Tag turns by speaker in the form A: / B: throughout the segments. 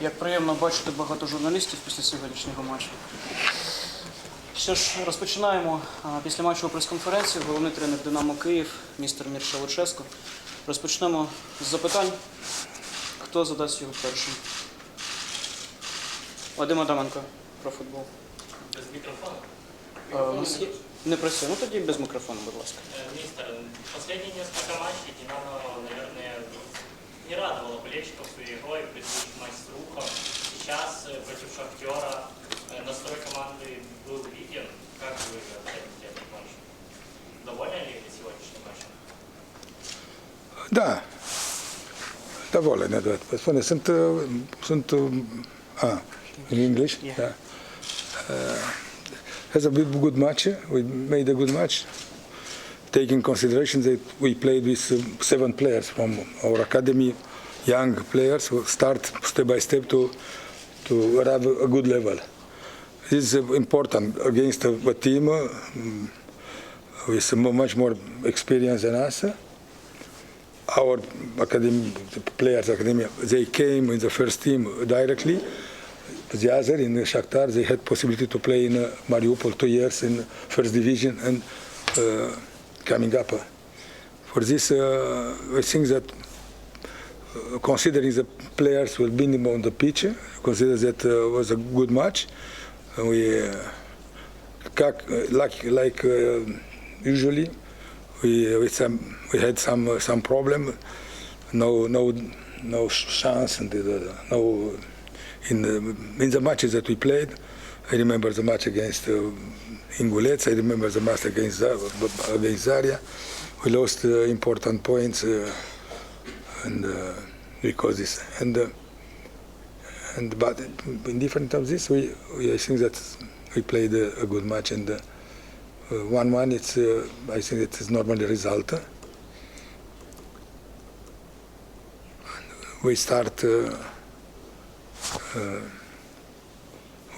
A: Як приємно бачити багато журналістів після сьогоднішнього матчу. Що ж, розпочинаємо після матчу прес-конференції. Головний тренер Динамо Київ, містер Мірша Луческо. Розпочнемо з запитань. Хто задасть його першим? Вадим Адаменко про футбол.
B: Без микрофона.
A: А, у нас є- Не працює. Ну тоді без мікрофону, будь ласка.
B: Э, Мистер, последние несколько матчей Динамо, наверное, не радовало болельщиков своей игрой, предыдущий Шахтера э, настрой команды был виден. Как вы оцените этот матч? Довольны ли вы сегодняшним матчем?
C: Da, доволен, да. Spune, sunt, uh, sunt, uh, ah, in English?
A: Yeah.
C: Yeah. Uh, has a bit good match. We made a good match. Taking consideration that we played with uh, seven players from our academy, young players who start step by step to to have a good level. This is important against a, team mm, with much more experience than us. Our academy the players academy they came in the first team directly. The other in Shakhtar they had possibility to play in uh, Mariupol two years in first division and uh, coming up. For this uh, I think that considering the players were being on the pitch, consider that uh, was a good match. We uh, uh, like like uh, usually we uh, we some we had some uh, some problem, no no no chance and no in the, in the matches that we played. I remember the match against uh, Ingulets. I remember the match against against Zaria. We lost important points and because this and uh, and but in different of this we, we I think that we played a, a good match and uh, uh, one one it's uh, I think it is normally result. We start uh, uh,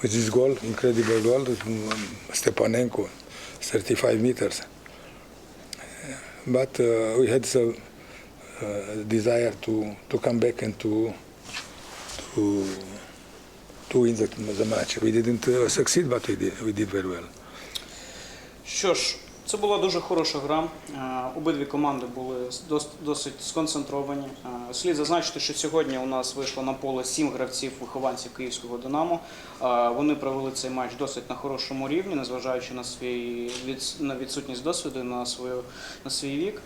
C: with this goal, incredible goal Stepanenko, 35 meters. But we had the uh, desire to, to come back and to to to win the, the match. We didn't uh, succeed, but we did, we did very well.
A: Що ж, це була дуже хороша гра. Е, Обидві команди були досить сконцентровані. Е, Слід зазначити, що сьогодні у нас вийшло на поле сім гравців вихованців київського Динамо. Е, Вони провели цей матч досить на хорошому рівні, незважаючи на свій на відсутність досвіду, на свою на свій вік.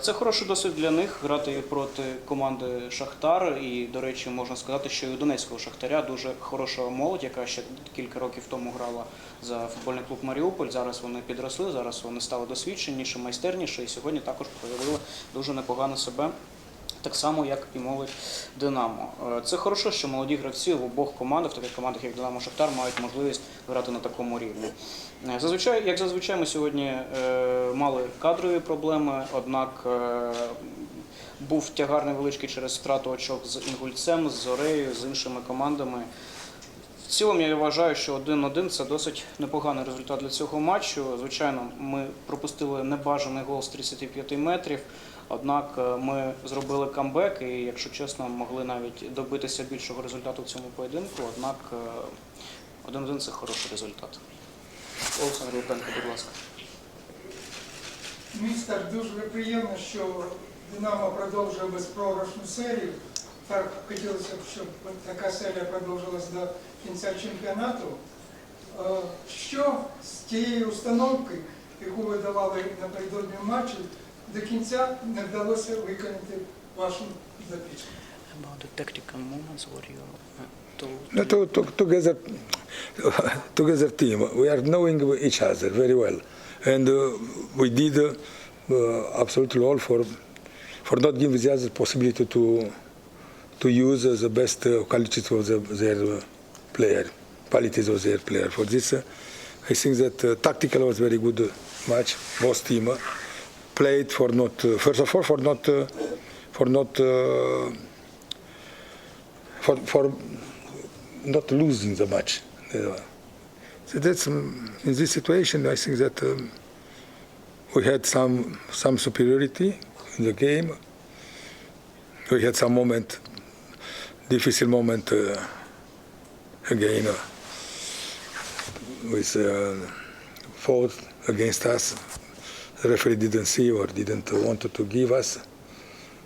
A: Це хороший досвід для них грати проти команди Шахтар. І, до речі, можна сказати, що і у Донецького Шахтаря дуже хороша молодь, яка ще кілька років тому грала за футбольний клуб Маріуполь. Зараз вони підросли, зараз вони стали досвідченіші, майстерніші, і сьогодні також проявили дуже непогано себе. Так само, як і молодь Динамо. Е, Це хорошо, що молоді гравці в обох командах, таких командах, як Динамо Шахтар, мають можливість грати на такому рівні. Е, Зазвичай, як зазвичай, ми сьогодні е, мали кадрові проблеми, однак був тягар невеличкий через втрату очок з Інгульцем, з Зорею, з іншими командами. Цілому я вважаю, що 1-1 це досить непоганий результат для цього матчу. Звичайно, ми пропустили небажаний гол з 35 метрів. Однак е, ми зробили камбек і, якщо чесно, могли навіть добитися більшого результату в цьому поєдинку. Однак е, 1-1 це хороший результат. Олександр Лукенко, будь ласка.
D: Містер, дуже приємно, що Динамо продовжує безпрограшну серію. Так хотілося б, щоб така серія продовжилась до кінця чемпіонату. Е, Що з тієї установки, яку ви давали напередодні матчу, до кінця не вдалося виконати вашим запічкам?
A: About the tactical moments, what you told.
C: No, to, to, together, together team. We are knowing each other very well, and uh, we did uh, uh, absolutely all for for not giving the other possibility to to use uh, the best uh, qualities of the, their uh, player, qualities of their player. For this, uh, I think that uh, tactical was very good match. Both team played for not first of all for not for not. For, for not losing the match. So that's um, in this situation. I think that um, we had some some superiority in the game. We had some moment difficult moment uh, again uh, with uh, fault against us. The referee didn't see or didn't want to give us.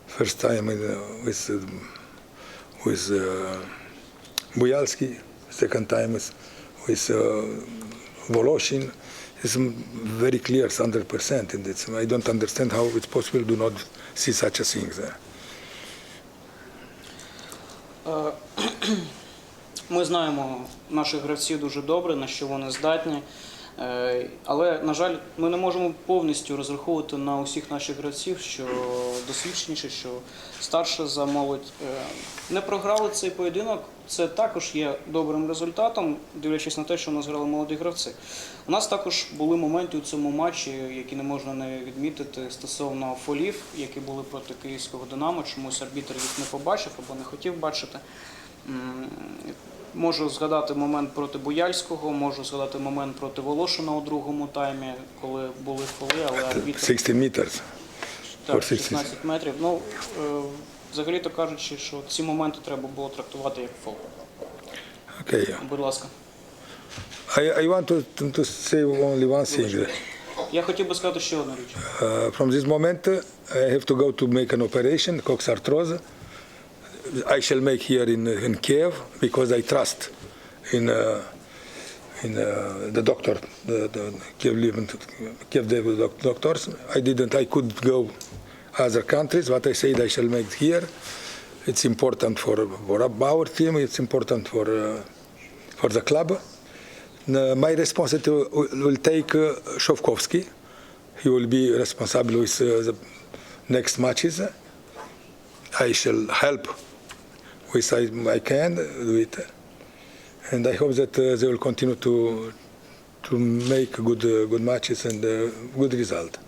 C: First time uh, with uh, with uh, Bujalski, second time with, with uh, Voloshin. It's very clear, it's 100%. And it's, I don't understand how it's possible to not see such a thing there.
A: Е, Ми знаємо наших гравців дуже добре, на що вони здатні. Е, Але, на жаль, ми не можемо повністю розраховувати на усіх наших гравців, що досвідченіші, що старше за молодь. Е, Не програли цей поєдинок. Це також є добрим результатом, дивлячись на те, що у нас грали молоді гравці. У нас також були моменти у цьому матчі, які не можна не відмітити стосовно фолів, які були проти київського Динамо. Чомусь арбітр їх не побачив або не хотів бачити. Можу згадати момент проти Буяльського, можу згадати момент проти Волошина у другому таймі, коли були фоли, але арбітр
C: 16 meters.
A: так, 16 метрів. Ну, е, взагалі-то кажучи, що ці моменти треба було трактувати як фол.
C: Okay.
A: Будь ласка.
C: I, I want to, to, say only one thing.
A: Я хотів би сказати ще одну річ.
C: Uh, from this moment, I have to go to make an operation, coxarthrose. I shall make here in, in Kiev because I trust in, uh, in uh, the doctor, the, the Kiev, Kiev doctors. I didn't, I could go other countries. but I said I shall make here. It's important for, for our team. It's important for, uh, for the club. Uh, my responsibility will, will take uh, Shovkovsky. He will be responsible with uh, the next matches. I shall help with I, I can do it, and I hope that uh, they will continue to to make good uh, good matches and uh, good result.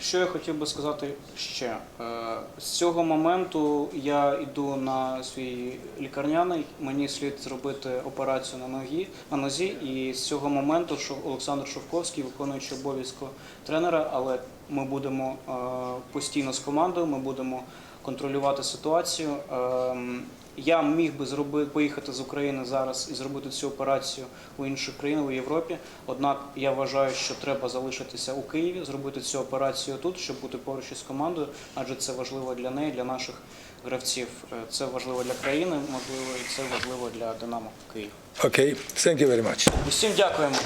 A: Що я хотів би сказати ще? Е, З цього моменту я йду на свій лікарняний. Мені слід зробити операцію на ногі на нозі. І з цього моменту Олександр Шовковський, виконуючий обов'язку тренера, але ми будемо е, постійно з командою. Ми будемо контролювати ситуацію. Ем, Я міг би зробити поїхати з України зараз і зробити цю операцію у інших країнах у Європі. Однак я вважаю, що треба залишитися у Києві, зробити цю операцію тут, щоб бути поруч із командою, адже це важливо для неї, для наших гравців. Е, Це важливо для країни, можливо, і це важливо для Динамо Київ.
C: Okay, thank you very much.
A: Усім дякуємо.